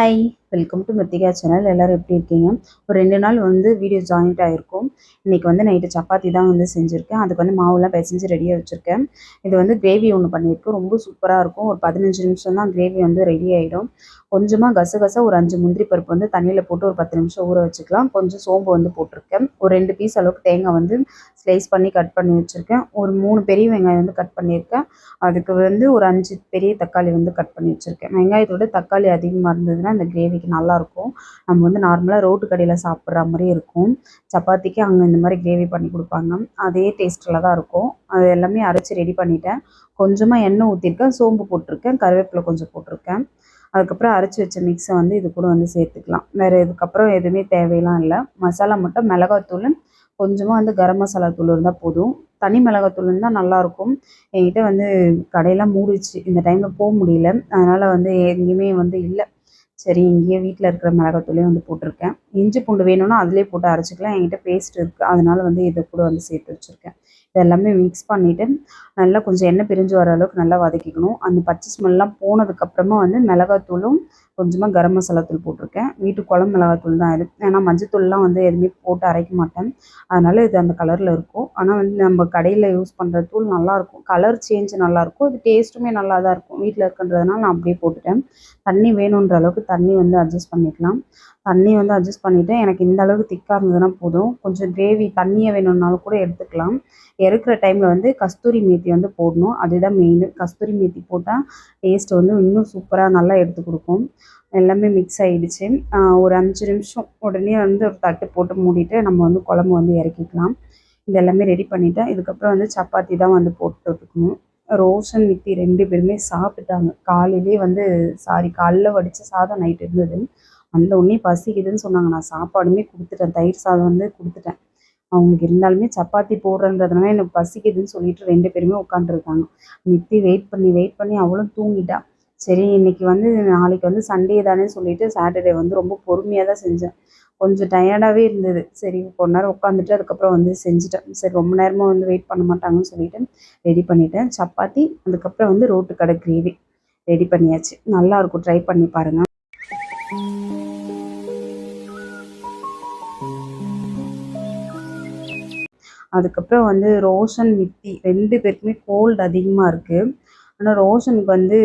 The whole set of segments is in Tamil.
Hi welcome to Mithika channel எல்லோரும் எப்படி இருக்கீங்க? ஒரு ரெண்டு நாள் வந்து வீடியோ ஜாயின்ட் ஆகிருக்கும் இன்றைக்கி வந்து நைட்டு சப்பாத்தி தான் வந்து செஞ்சுருக்கேன். அதுக்கு வந்து மாவுலாம் பிசைஞ்சு ரெடியாக வச்சுருக்கேன். இது வந்து கிரேவி ஒன்று பண்ணியிருக்கேன். ரொம்ப சூப்பராக இருக்கும். ஒரு பதினஞ்சு நிமிஷம் தான் கிரேவி வந்து ரெடி ஆகிடும் கொஞ்சமாக கசகசா ஒரு அஞ்சு முந்திரி பருப்பு வந்து தண்ணியில் போட்டு ஒரு பத்து நிமிஷம் ஊற வச்சுக்கலாம். கொஞ்சம் சோம்பு வந்து போட்டிருக்கேன். ஒரு ரெண்டு பீஸ் அளவுக்கு தேங்காய் வந்து ஸ்லைஸ் பண்ணி கட் பண்ணி வச்சுருக்கேன். ஒரு மூணு பெரிய வெங்காயம் வந்து கட் பண்ணியிருக்கேன். அதுக்கு வந்து ஒரு அஞ்சு பெரிய தக்காளி வந்து கட் பண்ணி வச்சுருக்கேன். வெங்காயத்தோட தக்காளி அதிகமாக இருந்ததுன்னா இந்த கிரேவிக்கு நல்லாயிருக்கும் நம்ம வந்து நார்மலாக ரோட்டு கடையில் சாப்பிட்ற மாதிரி இருக்கும். சப்பாத்திக்கு அங்கே இந்த மாதிரி கிரேவி பண்ணி கொடுப்பாங்க. அதே டேஸ்ட்டில் தான் இருக்கும். அது எல்லாமே அரைச்சி ரெடி பண்ணிட்டேன். கொஞ்சமாக எண்ணெய் ஊற்றிருக்கேன் சோம்பு போட்டிருக்கேன். கருவேப்பிலை கொஞ்சம் போட்டிருக்கேன். அதுக்கப்புறம் அரைச்சி வச்ச மிக்ஸை வந்து இது கூட வந்து சேர்த்துக்கலாம். வேறு இதுக்கப்புறம் எதுவுமே தேவையெல்லாம் இல்லை. மசாலா மட்டும் மிளகாத்தூள் கொஞ்சமாக வந்து கரம் மசாலா தூள் இருந்தால் போதும். தனி மிளகாத்தூள் இருந்தால் நல்லாயிருக்கும் என்கிட்ட வந்து கடையெல்லாம் மூடிச்சு இந்த டைமில் போக முடியல. அதனால் வந்து எங்கேயுமே வந்து இல்லை. சரி இங்கேயே வீட்டில் இருக்கிற மிளகாத்தூளே வந்து போட்டிருக்கேன். இஞ்சி பூண்டு வேணும்னா அதிலே போட்டு அரைச்சிக்கலாம். என்கிட்ட பேஸ்ட் இருக்குது அதனால வந்து இதை கூட வந்து சேர்த்து வச்சுருக்கேன். இதெல்லாமே மிக்ஸ் பண்ணிவிட்டு நல்லா கொஞ்சம் எண்ணெய் பிரிஞ்சு வர அளவுக்கு நல்லா வதக்கிக்கணும். அந்த பச்சை ஸ்மெல்லாம் போனதுக்கப்புறமா வந்து மிளகாத்தூளும் கொஞ்சமாக கரம் மசாலா தூள் போட்டிருக்கேன். வீட்டு குழம்பு மிளகாத்தூள் தான் இது ஏன்னா மஞ்சத்தூள்லாம் வந்து எதுவுமே போட்டு அரைக்க மாட்டேன். அதனால் இது அந்த கலரில் இருக்கும். ஆனால் வந்து நம்ம கடையில் யூஸ் பண்ணுற தூள் நல்லாயிருக்கும் கலர் சேஞ்ச் நல்லாயிருக்கும் இது டேஸ்ட்டுமே நல்லா தான் இருக்கும். வீட்டில் இருக்குன்றதுனால நான் அப்படியே போட்டுட்டேன். தண்ணி வேணுன்ற அளவுக்கு தண்ணி வந்து அட்ஜஸ்ட் பண்ணிக்கலாம். தண்ணி வந்து அட்ஜஸ்ட் பண்ணிவிட்டேன் எனக்கு இந்த அளவுக்கு திக்காக இருந்ததுன்னா போதும். கொஞ்சம் கிரேவி தண்ணியை வேணும்னாலும் கூட எடுத்துக்கலாம். இறக்குற டைமில் வந்து கஸ்தூரி மேத்தி வந்து போடணும். அதுதான் மெயின் கஸ்தூரி மேத்தி போட்டால் டேஸ்ட் வந்து இன்னும் சூப்பராக நல்லா எடுத்து கொடுக்கும். எல்லாமே மிக்ஸ் ஆகிடுச்சு ஒரு அஞ்சு நிமிஷம் உடனே வந்து ஒரு தட்டு போட்டு மூடிட்டு நம்ம வந்து குழம்பு வந்து இறக்கிக்கலாம். இது எல்லாமே ரெடி பண்ணிவிட்டேன் இதுக்கப்புறம் வந்து சப்பாத்தி தான் வந்து போட்டுருக்கணும் ரோஷன் மித்தி ரெண்டு பேருமே சாப்பிட்டாங்க. காலையிலே வந்து சாரி காலைல வடித்த சாதம் நைட் இருந்தது. அந்த உடனே பசிக்குதுன்னு சொன்னாங்க. நான் சாப்பாடுமே கொடுத்துட்டேன். தயிர் சாதம் வந்து கொடுத்துட்டேன். அவங்களுக்கு இருந்தாலுமே சப்பாத்தி போடுறன்றதுனால எனக்கு பசிக்குதுன்னு சொல்லிட்டு ரெண்டு பேருமே உட்காந்துருக்காங்க நித்தி வெயிட் பண்ணி வெயிட் பண்ணி அவளும் தூங்கிட்டா. சரி இன்னைக்கு வந்து நாளைக்கு வந்து சண்டே தானே சொல்லிட்டு சாட்டர்டே வந்து ரொம்ப பொறுமையாக தான் செஞ்சேன். கொஞ்சம் டயர்டாகவே இருந்தது. சரி கொஞ்ச நேரம் உட்காந்துட்டு அதுக்கப்புறம் வந்து செஞ்சுட்டேன். சரி ரொம்ப நேரமாக வந்து வெயிட் பண்ண மாட்டாங்கன்னு சொல்லிட்டு ரெடி பண்ணிட்டேன். சப்பாத்தி அதுக்கப்புறம் வந்து ரோட்டு கடை கிரேவி ரெடி பண்ணியாச்சு. நல்லாயிருக்கும் ட்ரை பண்ணி பாருங்கள் அதுக்கப்புறம் வந்து ரோஷன் மித்தி ரெண்டு பேருக்குமே கோல்டு அதிகமாக இருக்குது ஆனால் ரோஷனுக்கு வந்து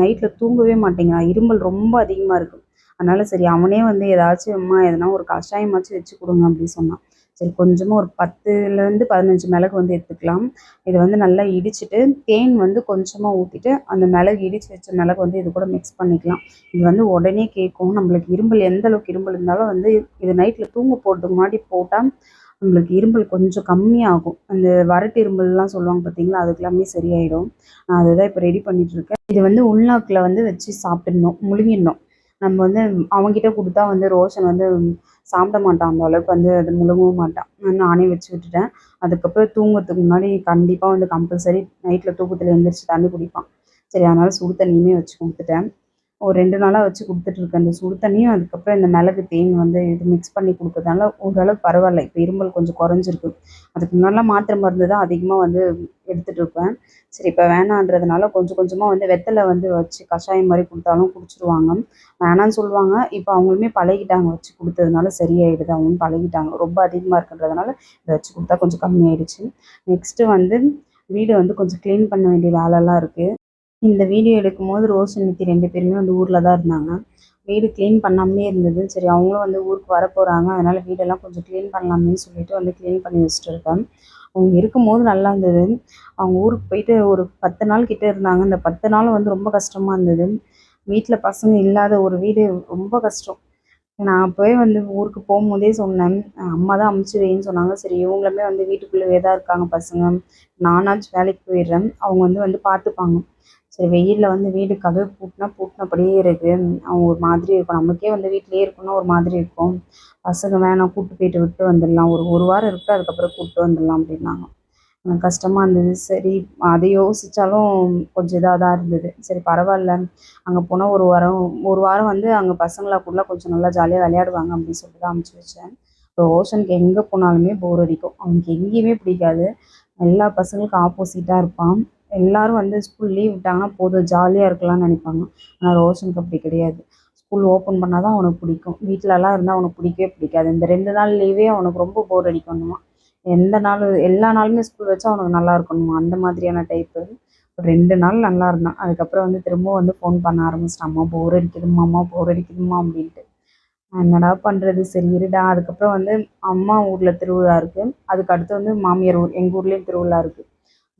நைட்டில் தூங்கவே மாட்டேங்கிறான் இரும்பல் ரொம்ப அதிகமாக இருக்குது அதனால் சரி அவனே வந்து ஏதாச்சும் அம்மா எதனா ஒரு கஷாயமாச்சும் வச்சு கொடுங்க அப்படின்னு சொன்னான். சரி கொஞ்சமாக ஒரு பத்துலேருந்து பதினஞ்சு மிளகு வந்து எடுத்துக்கலாம். இதை வந்து நல்லா இடிச்சிட்டு தேன் வந்து கொஞ்சமாக ஊற்றிட்டு அந்த மிளகு இடித்து வச்ச மிளகு வந்து இது கூட மிக்ஸ் பண்ணிக்கலாம். இது வந்து உடனே கேட்கும். நம்மளுக்கு இரும்பல் எந்த அளவுக்கு இரும்பல் இருந்தாலும் வந்து இது நைட்டில் தூங்க போகிறதுக்கு முன்னாடி போட்டால் நம்மளுக்கு இரும்பல் கொஞ்சம் கம்மியாகும். அந்த வரட்டு இரும்பல்லாம் சொல்லுவாங்க பார்த்தீங்களா அதுக்கெல்லாமே சரியாயிடும். நான் அதை தான் இப்போ ரெடி பண்ணிகிட்ருக்கேன் இது வந்து உள்நாக்கில் வந்து வச்சு சாப்பிட்ணும். முழுங்கிடணும். நம்ம வந்து அவங்ககிட்ட கொடுத்தா வந்து ரோஷன் வந்து சாப்பிட மாட்டான். அந்த அளவுக்கு வந்து அது முழுங்கவும் மாட்டான். நானே வச்சு விட்டுட்டேன். அதுக்கப்புறம் தூங்குறதுக்கு முன்னாடி கண்டிப்பாக வந்து கம்பல்சரி நைட்டில் தூக்கத்தில் எழுந்திரிச்சு தண்ணி குடிப்பான். சரி அதனால் சுடு தண்ணியுமே வச்சு கொடுத்துட்டேன். ஒரு ரெண்டு நாளாக வச்சு கொடுத்துட்ருக்கேன் இந்த சுடு தண்ணியும் அதுக்கப்புறம் இந்த மிளகு தேன் வந்து இது மிக்ஸ் பண்ணி கொடுக்கறதுனால ஓரளவுக்கு பரவாயில்ல. இப்போ இருமல் கொஞ்சம் குறைஞ்சிருக்கு. அதுக்கு முன்னாடிலாம் மாத்திரை மருந்து தான் அதிகமாக வந்து எடுத்துகிட்டு இருப்பேன். சரி இப்போ வேணான்றதுனால கொஞ்சம் கொஞ்சமாக வந்து வெத்தலை வந்து வச்சு கஷாயம் மாதிரி கொடுத்தாலும் குடிச்சிருவாங்க. வேணான்னு சொல்லுவாங்க. இப்போ அவங்களுமே பழகிட்டாங்க. வச்சு கொடுத்ததுனால சரியாயிடுது. அவங்களும் பழகிட்டாங்க. ரொம்ப அதிகமாக இருக்குன்றதுனால இதை வச்சு கொடுத்தா கொஞ்சம் கம்மியாயிடுச்சு. நெக்ஸ்ட்டு வந்து வீடு வந்து கொஞ்சம் க்ளீன் பண்ண வேண்டிய வேலைலாம் இருக்குது இந்த வீடியோ எடுக்கும்போது ரோஸ் நித்தி ரெண்டு பேருமே வந்து ஊரில் தான் இருந்தாங்க. வீடு க்ளீன் பண்ணாமே இருந்தது. சரி அவங்களும் வந்து ஊருக்கு வர போகிறாங்க அதனால் வீடெல்லாம் கொஞ்சம் க்ளீன் பண்ணலாமேன்னு சொல்லிட்டு வந்து க்ளீன் பண்ணி வச்சுட்டு இருக்கேன் அவங்க இருக்கும்போது நல்லா இருந்தது. அவங்க ஊருக்கு போயிட்டு ஒரு பத்து நாள் கிட்டே இருந்தாங்க. இந்த பத்து நாள் வந்து ரொம்ப கஷ்டமாக இருந்தது. வீட்டில் பசங்க இல்லாத ஒரு வீடு ரொம்ப கஷ்டம். நான் அப்போவே வந்து ஊருக்கு போகும்போதே சொன்னேன். அம்மா தான் அமுச்சு வைன்னு சொன்னாங்க. சரி இவங்களுமே வந்து வீட்டுக்குள்ளேயே தான் இருக்காங்க பசங்க. நானாச்சும் வேலைக்கு போயிடுறேன். அவங்க வந்து வந்து பார்த்துப்பாங்க. சரி வெயிலில் வந்து வீடு கதவு பூட்டினா பூட்டினபடியே இருக்குது அவங்க ஒரு மாதிரி இருக்கும். நமக்கே வந்து வீட்டிலேயே இருக்கணும்னா ஒரு மாதிரி இருக்கும். பசங்க வேணாம் கூப்பிட்டு போயிட்டு விட்டு வந்துடலாம். ஒரு ஒரு வாரம் இருக்கட்டும் அதுக்கப்புறம் கூப்பிட்டு வந்துடலாம் அப்படின்னாங்க. எனக்கு கஷ்டமாக இருந்தது. சரி அதை யோசித்தாலும் கொஞ்சம் இதாக தான் இருந்தது. சரி பரவாயில்ல. அங்கே போனால் ஒரு வாரம் ஒரு வாரம் வந்து அங்கே பசங்களாக்குள்ள கொஞ்சம் நல்லா ஜாலியாக விளையாடுவாங்க அப்படின்னு சொல்லிட்டு தான் அனுப்பிச்சி வச்சேன். ரோஷனுக்கு எங்கே போனாலுமே போர் அடிக்கும். அவனுக்கு எங்கேயுமே பிடிக்காது. எல்லா பசங்களுக்கும் ஆப்போசிட்டாக இருப்பான். எல்லோரும் வந்து ஸ்கூல் லீவ் விட்டாங்கன்னா போதும் ஜாலியாக இருக்கலாம்னு நினைப்பாங்க. ஆனால் ரோஷனுக்கு அப்படி கிடையாது. ஸ்கூல் ஓப்பன் பண்ணால் தான் அவனுக்கு பிடிக்கும். வீட்டிலலாம் இருந்தால் அவனுக்கு பிடிக்கவே பிடிக்காது. இந்த ரெண்டு நாள் லீவே அவனுக்கு ரொம்ப போர் அடிக்கணுமா எந்த நாள் எல்லா நாளுமே ஸ்கூல் வச்சா அவனுக்கு நல்லா இருக்கணுமா அந்த மாதிரியான டைப்பு ரெண்டு நாள் நல்லா இருந்தான். அதுக்கப்புறம் வந்து திரும்ப வந்து ஃபோன் பண்ண ஆரம்பிச்சிட்டான். அம்மா போர் அடிக்குதும்மா அம்மா போர் அடிக்குதும்மா அப்படின்ட்டு. என்னடா பண்ணுறது சரி இருடா. அதுக்கப்புறம் வந்து அம்மா ஊரில் திருவிழா இருக்குது அதுக்கு அடுத்து வந்து மாமியார் ஊர் எங்கள் ஊர்லேயும் திருவிழா இருக்குது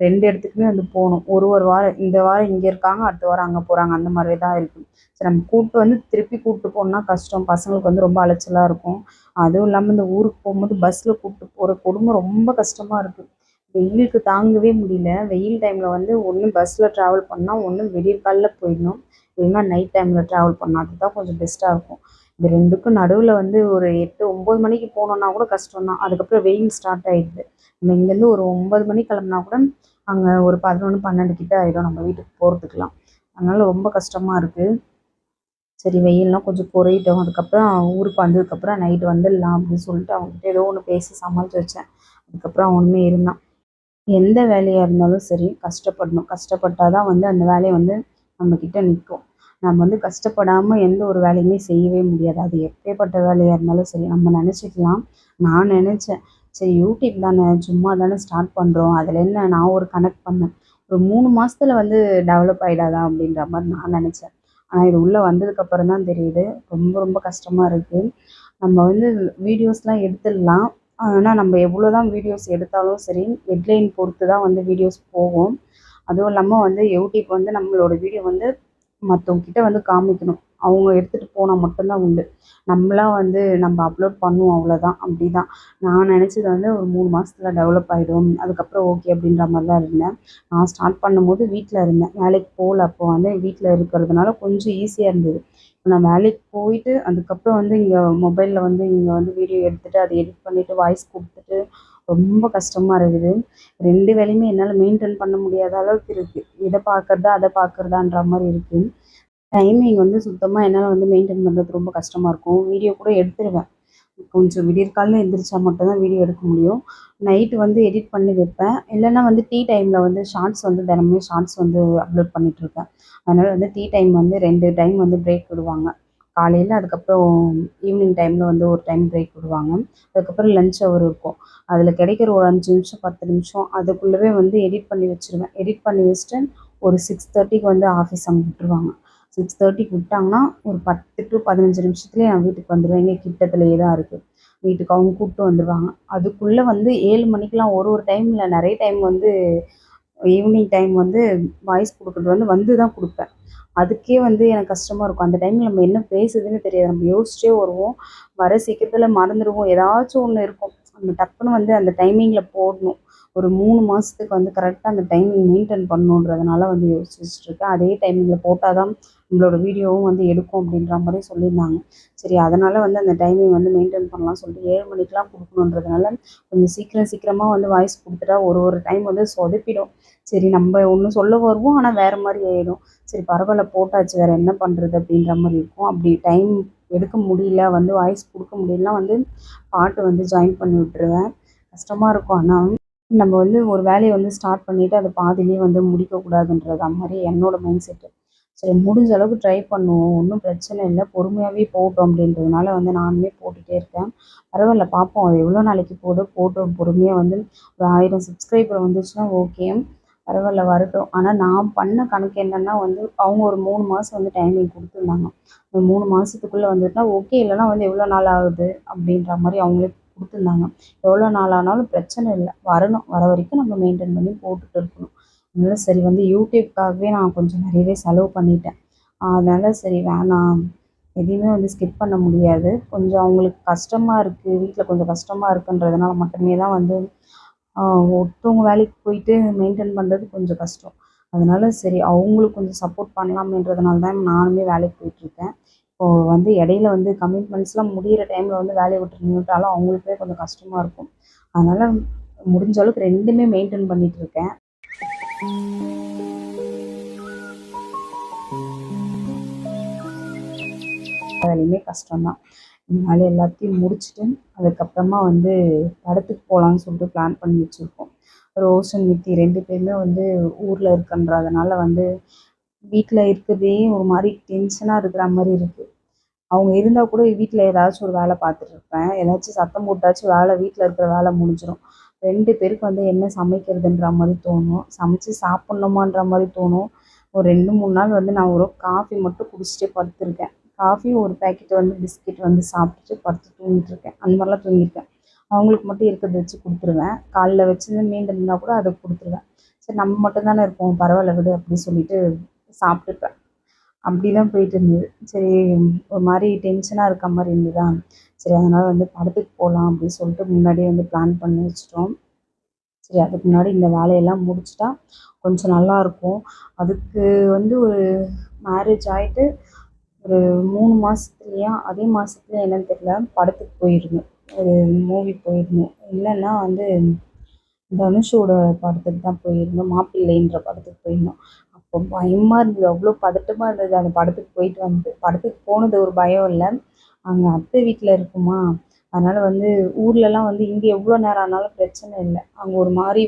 ரெண்டு இடத்துக்குமே வந்து போகணும். ஒரு ஒரு வாரம் இந்த வாரம் இங்கே இருக்காங்க அடுத்த வாரம் அங்கே போகிறாங்க அந்த மாதிரி தான் இருக்கும். சரி நம்ம கூப்பிட்டு வந்து திருப்பி கூப்பிட்டு போகணுன்னா கஷ்டம். பசங்களுக்கு வந்து ரொம்ப அலைச்சலாக இருக்கும். அதுவும் இல்லாமல் இந்த ஊருக்கு போகும்போது பஸ்ஸில் கூப்பிட்டு போகிற குடும்பம் ரொம்ப கஷ்டமாக இருக்குது வெயிலுக்கு தாங்கவே முடியல. வெயில் டைமில் வந்து ஒன்று பஸ்ஸில் ட்ராவல் பண்ணால் ஒன்று விடியற்காலைல போயிடணும். இல்லைன்னா நைட் டைமில் ட்ராவல் பண்ணால் அதுதான் கொஞ்சம் பெஸ்ட்டாக இருக்கும். இந்த ரெண்டுக்கும் நடுவில் வந்து ஒரு எட்டு ஒம்பது மணிக்கு போனோன்னா கூட கஷ்டம் தான் அதுக்கப்புறம் வெயில் ஸ்டார்ட் ஆகிடுது நம்ம இங்கேருந்து ஒரு ஒம்பது மணிக்கு கிளம்புனா கூட அங்கே ஒரு பதினொன்று பன்னெண்டு கிட்ட ஆகிடும் நம்ம வீட்டுக்கு போகிறதுக்குலாம் அதனால் ரொம்ப கஷ்டமாக இருக்குது சரி வெயில்லாம் கொஞ்சம் குறையிட்டோம். அதுக்கப்புறம் ஊருக்கு வந்ததுக்கப்புறம் நைட்டு வந்துடலாம் அப்படின்னு சொல்லிட்டு அவங்ககிட்ட ஏதோ ஒன்று பேசி சமாளித்து வச்சேன். அதுக்கப்புறம் அவனுமே இருந்தான். எந்த வேலையாக இருந்தாலும் சரி கஷ்டப்படணும். கஷ்டப்பட்டால் தான் வந்து அந்த வேலையை வந்து நம்மக்கிட்ட நிற்கும். நம்ம வந்து கஷ்டப்படாமல் எந்த ஒரு வேலையுமே செய்யவே முடியாது. அது எப்பேற்பட்ட வேலையாக இருந்தாலும் சரி நம்ம நினச்சிக்கலாம். நான் நினச்சேன். சரி யூடியூப் தானே சும்மா தானே ஸ்டார்ட் பண்ணுறோம் அதில் என்ன நான் ஒரு கனெக்ட் பண்ணேன். ஒரு மூணு மாதத்துல வந்து டெவலப் ஆகிடாதா அப்படின்ற மாதிரி நான் நினச்சேன். ஆனால் இது உள்ளே வந்ததுக்கப்புறம் தான் தெரியுது. ரொம்ப ரொம்ப கஷ்டமாக இருக்குது நம்ம வந்து வீடியோஸ்லாம் எடுத்துடலாம். ஆனால் நம்ம எவ்வளோ தான் வீடியோஸ் எடுத்தாலும் சரி ஹெட்லைன் பொறுத்து தான் வந்து வீடியோஸ் போகும். அதுவும் இல்லாமல் வந்து யூடியூப் வந்து நம்மளோட வீடியோ வந்து மற்றவங்கக்கிட்ட வந்து காமிக்கணும். அவங்க எடுத்துகிட்டு போனால் மட்டும்தான் உண்டு. நம்மளாம் வந்து நம்ம அப்லோட் பண்ணுவோம் அவ்வளோதான் அப்படி தான் நான் நினச்சது வந்து ஒரு மூணு மாதத்துல டெவலப் ஆகிடும் அதுக்கப்புறம் ஓகே அப்படின்ற மாதிரி தான் இருந்தேன். நான் ஸ்டார்ட் பண்ணும்போது வீட்டில் இருந்தேன். வேலைக்கு போகல. அப்போ வந்து வீட்டில் இருக்கிறதுனால கொஞ்சம் ஈஸியாக இருந்தது. இப்போ நான் வேலைக்கு போயிட்டு அதுக்கப்புறம் வந்து இங்கே மொபைலில் வந்து இங்கே வந்து வீடியோ எடுத்துகிட்டு அதை எடிட் பண்ணிவிட்டு வாய்ஸ் கொடுத்துட்டு ரொம்ப கஷ்டமாக இருக்குது. ரெண்டு வேலையுமே என்னால் மெயின்டைன் பண்ண முடியாத அளவுக்கு இருக்குது இதை பார்க்குறதா அதை பார்க்குறதான்ற மாதிரி இருக்குது டைமிங் வந்து சுத்தமாக என்னால் வந்து மெயின்டைன் பண்ணுறது ரொம்ப கஷ்டமாக இருக்கும். வீடியோ கூட எடுத்துருவேன். கொஞ்சம் விடியற்காலில் எழுந்திரிச்சா மட்டும்தான் வீடியோ எடுக்க முடியும். நைட்டு வந்து எடிட் பண்ணி வைப்பேன். இல்லைன்னா வந்து டீ டைமில் வந்து ஷார்ட்ஸ் வந்து தினமும் ஷார்ட்ஸ் வந்து அப்லோட் பண்ணிகிட்ருக்கேன் அதனால் வந்து டீ டைம் வந்து ரெண்டு டைம் வந்து பிரேக் விடுவாங்க. காலையில் அதுக்கப்புறம் ஈவினிங் டைமில் வந்து ஒரு டைம் பிரேக் விடுவாங்க. அதுக்கப்புறம் லஞ்ச் அவர் இருக்கும். அதில் கிடைக்கிற ஒரு அஞ்சு நிமிஷம் பத்து நிமிஷம் அதுக்குள்ளவே வந்து எடிட் பண்ணி வச்சுருவேன். எடிட் பண்ணி வச்சுட்டு ஒரு சிக்ஸ் தேர்ட்டிக்கு வந்து ஆஃபீஸ் அங்கே விட்டுருவாங்க. சிக்ஸ் தேர்ட்டிக்கு விட்டாங்கன்னா ஒரு பத்து டு பதினஞ்சு நிமிஷத்துலேயே நான் வீட்டுக்கு வந்துடுவேன் எங்கள் கிட்டத்துலேயே தான் இருக்குது வீட்டுக்கு அவங்க கூப்பிட்டு வந்துடுவாங்க அதுக்குள்ளே வந்து ஏழு மணிக்கெலாம் ஒரு ஒரு டைமில் நிறைய டைம் வந்து ஈவினிங் டைம் வந்து வாய்ஸ் கொடுக்குறது வந்து வந்து தான் கொடுப்பேன். அதுக்கே வந்து எனக்கு கஷ்டமாக இருக்கும். அந்த டைமில் நம்ம என்ன பேசுதுன்னு தெரியாது. நம்ம யோசிச்சே வருவோம். வர சீக்கிரத்தில் மறந்துடுவோம். ஏதாச்சும் ஒன்று இருக்கும். நம்ம டக்குன்னு வந்து அந்த டைமிங்கில் போடணும். ஒரு மூணு மாதத்துக்கு வந்து கரெக்டாக அந்த டைமிங் மெயின்டைன் பண்ணணுன்றதுனால வந்து யோசிச்சுட்டு இருக்கேன். அதே டைமிங்கில் போட்டால் தான் நம்மளோட வீடியோவும் வந்து எடுக்கும் அப்படின்ற மாதிரி சொல்லியிருந்தாங்க. சரி அதனால் வந்து அந்த டைமிங் வந்து மெயின்டைன் பண்ணலாம் சொல்லிட்டு ஏழு மணிக்கெலாம் கொடுக்கணுன்றதுனால கொஞ்சம் சீக்கிரம் சீக்கிரமாக வந்து வாய்ஸ் கொடுத்துட்டா ஒரு ஒரு டைம் வந்து சொதப்பிடும். சரி நம்ம ஒன்று சொல்ல வருவோம் ஆனால் வேறு மாதிரி ஆகிடும் சரி பரவாயில்ல போட்டாச்சு வேறு என்ன பண்ணுறது அப்படின்ற மாதிரி இருக்கும். அப்படி டைம் எடுக்க முடியல வந்து வாய்ஸ் கொடுக்க முடியலனா வந்து பாட்டு வந்து ஜாயின் பண்ணி விட்டுருவேன். கஷ்டமாக இருக்கும். ஆனால் நம்ம வந்து ஒரு வேலையை வந்து ஸ்டார்ட் பண்ணிவிட்டு அதை பாதிலேயே வந்து முடிக்கக்கூடாதுன்றது அந்த மாதிரி என்னோடய மைண்ட் செட்டு சரி முடிஞ்ச அளவுக்கு ட்ரை பண்ணுவோம். ஒன்றும் பிரச்சனை இல்லை. பொறுமையாகவே போட்டோம் அப்படின்றதுனால வந்து நானுமே போட்டுகிட்டே இருக்கேன். பரவாயில்ல பார்ப்போம். அது எவ்வளோ நாளைக்கு போதோ போட்டோம். பொறுமையாக வந்து ஒரு ஆயிரம் சப்ஸ்கிரைபர் வந்துச்சுன்னா ஓகே பரவாயில்ல வரட்டும். ஆனால் நான் பண்ண கணக்கு என்னென்னா வந்து அவங்க ஒரு மூணு மாதம் வந்து டைமிங் கொடுத்துருந்தாங்க. அந்த மூணு மாதத்துக்குள்ளே வந்துட்டுனா ஓகே இல்லைனா வந்து எவ்வளோ நாள் ஆகுது அப்படின்ற மாதிரி அவங்களே கொடுத்துருந்தாங்க. எவ்வளோ நாள் ஆனாலும் பிரச்சனை இல்லை. வரணும். வர வரைக்கும் நம்ம மெயின்டைன் பண்ணி போட்டுட்டு இருக்கணும். அதனால் சரி வந்து யூடியூப்காகவே நான் கொஞ்சம் நிறையவே செலவு பண்ணிட்டேன். அதனால் சரி வேணாம். எதையுமே வந்து ஸ்கிப் பண்ண முடியாது. கொஞ்சம் அவங்களுக்கு கஷ்டமாக இருக்குது வீட்டில் கொஞ்சம் கஷ்டமாக இருக்குன்றதுனால மட்டுமே தான் வந்து ஒருத்தவங்க வேலைக்கு போயிட்டு மெயின்டைன் பண்ணுறது கொஞ்சம் கஷ்டம். அதனால் சரி அவங்களுக்கு கொஞ்சம் சப்போர்ட் பண்ணலாம்ன்றதுனால தான் நானுமே வேலைக்கு போயிட்டுருக்கேன். இப்போது வந்து இடையில வந்து கமிட்மெண்ட்ஸ்லாம் முடிகிற டைமில் வந்து வேலையை விட்டு நின்றுட்டாலும் அவங்களுக்கே கொஞ்சம் கஷ்டமாக இருக்கும். அதனால் முடிஞ்ச அளவுக்கு ரெண்டுமே மெயின்டைன் பண்ணிகிட்ருக்கேன் வேலையுமே கஷ்டம்தான். இதனால எல்லாத்தையும் முடிச்சுட்டு அதுக்கப்புறமா வந்து படத்துக்கு போகலான்னு சொல்லிட்டு பிளான் பண்ணி வச்சுருக்கோம். ரோஷன் நித்தி ரெண்டு பேருமே வந்து ஊரில் இருக்கன்றதுனால வந்து வீட்டில் இருக்கிறதே ஒரு மாதிரி டென்ஷனாக இருக்கிற மாதிரி இருக்குது அவங்க இருந்தால் கூட வீட்டில் ஏதாச்சும் ஒரு வேலை பார்த்துட்டு இருப்பேன். ஏதாச்சும் சத்தம் போட்டாச்சும் வேலை வீட்டில் இருக்கிற வேலை முடிஞ்சிடும் ரெண்டு பேருக்கு வந்து என்ன சமைக்கிறதுன்ற மாதிரி தோணும். சமைச்சு சாப்பிட்ணுமான்ற மாதிரி தோணும். ஒரு ரெண்டு மூணு நாள் வந்து நான் ஒரு காஃபி மட்டும் குடிச்சிட்டே படுத்திருக்கேன். காஃபி ஒரு பேக்கெட் வந்து பிஸ்கெட் வந்து சாப்பிட்டுட்டு படுத்து தூங்கிட்டு இருக்கேன் அந்த மாதிரிலாம் தூங்கியிருக்கேன். அவங்களுக்கு மட்டும் இருக்கிறத வச்சு கொடுத்துருவேன். காலைல வச்சுருந்து மீண்டு இருந்தால் கூட அதை கொடுத்துருவேன். சரி நம்ம மட்டும் தானே இருப்போம் பரவாயில்ல விடு அப்படின்னு சொல்லிட்டு சாப்பிட்டுப்பேன். அப்படி தான் போயிட்டு இருந்தது. சரி ஒரு மாதிரி டென்ஷனாக இருக்க மாதிரி இருந்ததா? சரி அதனால் வந்து படத்துக்கு போகலாம் அப்படின்னு சொல்லிட்டு முன்னாடியே வந்து பிளான் பண்ணி வச்சிட்டோம். சரி அதுக்கு முன்னாடி இந்த வேலையெல்லாம் முடிச்சிட்டா கொஞ்சம் நல்லாயிருக்கும் அதுக்கு வந்து ஒரு மேரேஜ் ஆகிட்டு ஒரு மூணு மாதத்துலையா அதே மாதத்துலையும் என்னன்னு தெரியல. படத்துக்கு போயிருந்தோம். ஒரு மூவி போயிருந்தோம். இல்லைன்னா வந்து தனுஷோட படத்துக்கு தான் போயிருந்தோம். மாப்பிள்ளைன்ற படத்துக்கு போயிருந்தோம். அப்போ பயமாக இருந்தது. அவ்வளோ பதட்டமாக இருந்தது. அந்த படத்துக்கு போயிட்டு வந்து படத்துக்கு போனது ஒரு பயம் இல்லை. அங்கே அத்தை வீட்டில் இருக்குமா? அதனால் வந்து ஊர்லலாம் வந்து இங்கே எவ்வளோ நேரம் ஆனாலும் பிரச்சனை இல்லை. அங்கே ஒரு மாதிரி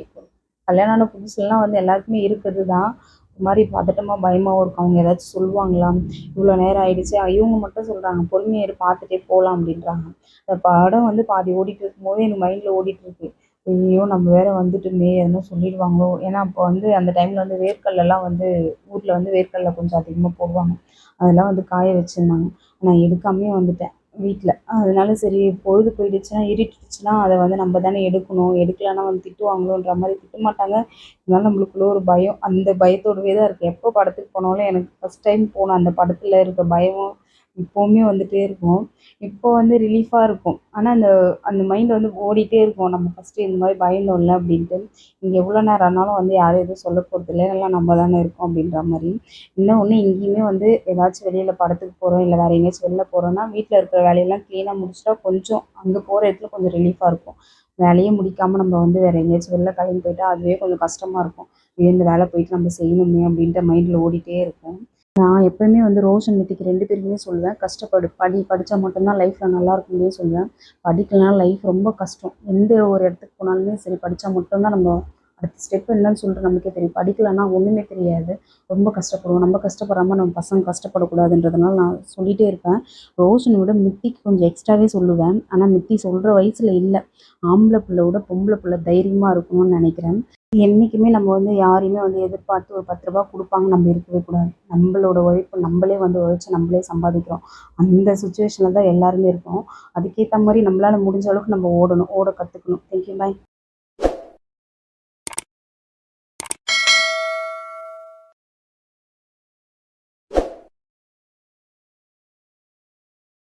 கல்யாணம் ஆன புதுசுலலாம் வந்து எல்லாருக்குமே இருக்கிறது தான். ஒரு மாதிரி பதட்டமாக பயமாகவும் இருக்கும். அவங்க ஏதாச்சும் சொல்லுவாங்களா? இவ்வளோ நேரம் ஆயிடுச்சு. இவங்க மட்டும் சொல்கிறாங்க பொறுமையாக இரு பார்த்துட்டே போகலாம் அப்படின்றாங்க. அந்த படம் வந்து பாதி ஓடிட்டு இருக்கும்போது எனக்கு மைண்டில் ஓடிட்டு இருக்கு. ஐயோ நம்ம வேற வந்துட்டுமே எதுனா சொல்லிடுவாங்களோ. ஏன்னா அப்போ வந்து அந்த டைமில் வந்து வேர்க்கடலைலாம் வந்து ஊரில் வந்து வேர்க்கடலை கொஞ்சம் அதிகமாக போடுவாங்க. அதெல்லாம் வந்து காய வச்சுருந்தாங்க. நான் எடுக்காமையே வந்துட்டேன் வீட்டில் அதனால சரி பொழுது போயிடுச்சுன்னா இருட்டிடுச்சுன்னா அதை வந்து நம்ம தானே எடுக்கணும். எடுக்கலைன்னா வந்து திட்டுவாங்களோன்ற மாதிரி திட்ட மாட்டாங்க இருந்தாலும் நம்மளுக்குள்ள ஒரு பயம். அந்த பயத்தோடவே தான் இருக்குது எப்போ படத்துக்கு போனாலும் எனக்கு ஃபஸ்ட் டைம் போன அந்த படத்தில் இருக்க பயமும் இப்போவுமே வந்துகிட்டே இருக்கும். இப்போ வந்து ரிலீஃபாக இருக்கும். ஆனால் அந்த அந்த மைண்ட் வந்து ஓடிட்டே இருக்கும். நம்ம ஃபஸ்ட்டு இந்த மாதிரி பயந்தோம்ல அப்படின்ட்டு. இங்கே எவ்வளோ நேரம் ஆனாலும் வந்து யாரும் எதுவும் சொல்ல போகிறதில்ல எல்லாம் நம்ம தானே இருக்கோம் அப்படின்ற மாதிரி. இன்னொன்று இங்கேயுமே வந்து ஏதாச்சும் வெளியில் படத்துக்கு போகிறோம் இல்லை வேறு எங்கேயாச்சும் வெளில போகிறோன்னா வீட்டில் இருக்கிற வேலையெல்லாம் க்ளீனாக முடிச்சிட்டா கொஞ்சம் அங்கே போகிற இடத்துல கொஞ்சம் ரிலீஃபாக இருக்கும். வேலையே முடிக்காமல் நம்ம வந்து வேறு எங்கேயாச்சும் வெளில கிளம்பி போயிட்டா அதுவே கொஞ்சம் கஷ்டமாக இருக்கும். ஐயோ இந்த வேலை போயிட்டு நம்ம செய்யணுமே அப்படின்ட்டு மைண்டில் ஓடிட்டே இருக்கும். நான் எப்போயுமே வந்து ரோஷன் நித்திக்கு ரெண்டு பேருக்குமே சொல்லுவேன். கஷ்டப்படு படி படித்தா மட்டும்தான் லைஃப்பில் நல்லா இருக்கும்னே சொல்லுவேன். படிக்கலாம் லைஃப் ரொம்ப கஷ்டம். எந்த ஒரு இடத்துக்கு போனாலுமே சரி படித்தா மட்டும்தான் நம்ம அடுத்த ஸ்டெப் என்னன்னு சொல்லிட்டு நமக்கே தெரியும். படிக்கலைன்னா ஒன்றுமே தெரியாது. ரொம்ப கஷ்டப்படுவோம். நம்ம கஷ்டப்படாமல் நம்ம பசங்க கஷ்டப்படக்கூடாதுன்றதுனால நான் சொல்லிகிட்டே இருப்பேன். ரோஷனை விட மித்திக்கு கொஞ்சம் எக்ஸ்ட்ராவே சொல்லுவேன். ஆனால் மித்தி சொல்கிற வயசில் இல்லை. ஆம்பளை பிள்ளை விட பொம்பளை பிள்ளை தைரியமாக இருக்கணும்னு நினைக்கிறேன். என்றைக்குமே நம்ம வந்து யாரையுமே வந்து எதிர்பார்த்து ஒரு பத்து ரூபா கொடுப்பாங்க நம்ம இருக்கவே கூடாது. நம்மளோட உழைப்பு நம்மளே வந்து உழைச்சி நம்மளே சம்பாதிக்கிறோம். அந்த சுச்சுவேஷனில் தான் எல்லாருமே இருக்கோம். அதுக்கேற்ற மாதிரி நம்மளால் முடிஞ்ச அளவுக்கு நம்ம ஓடணும் ஓட கற்றுக்கணும் தேங்க்யூ பாய்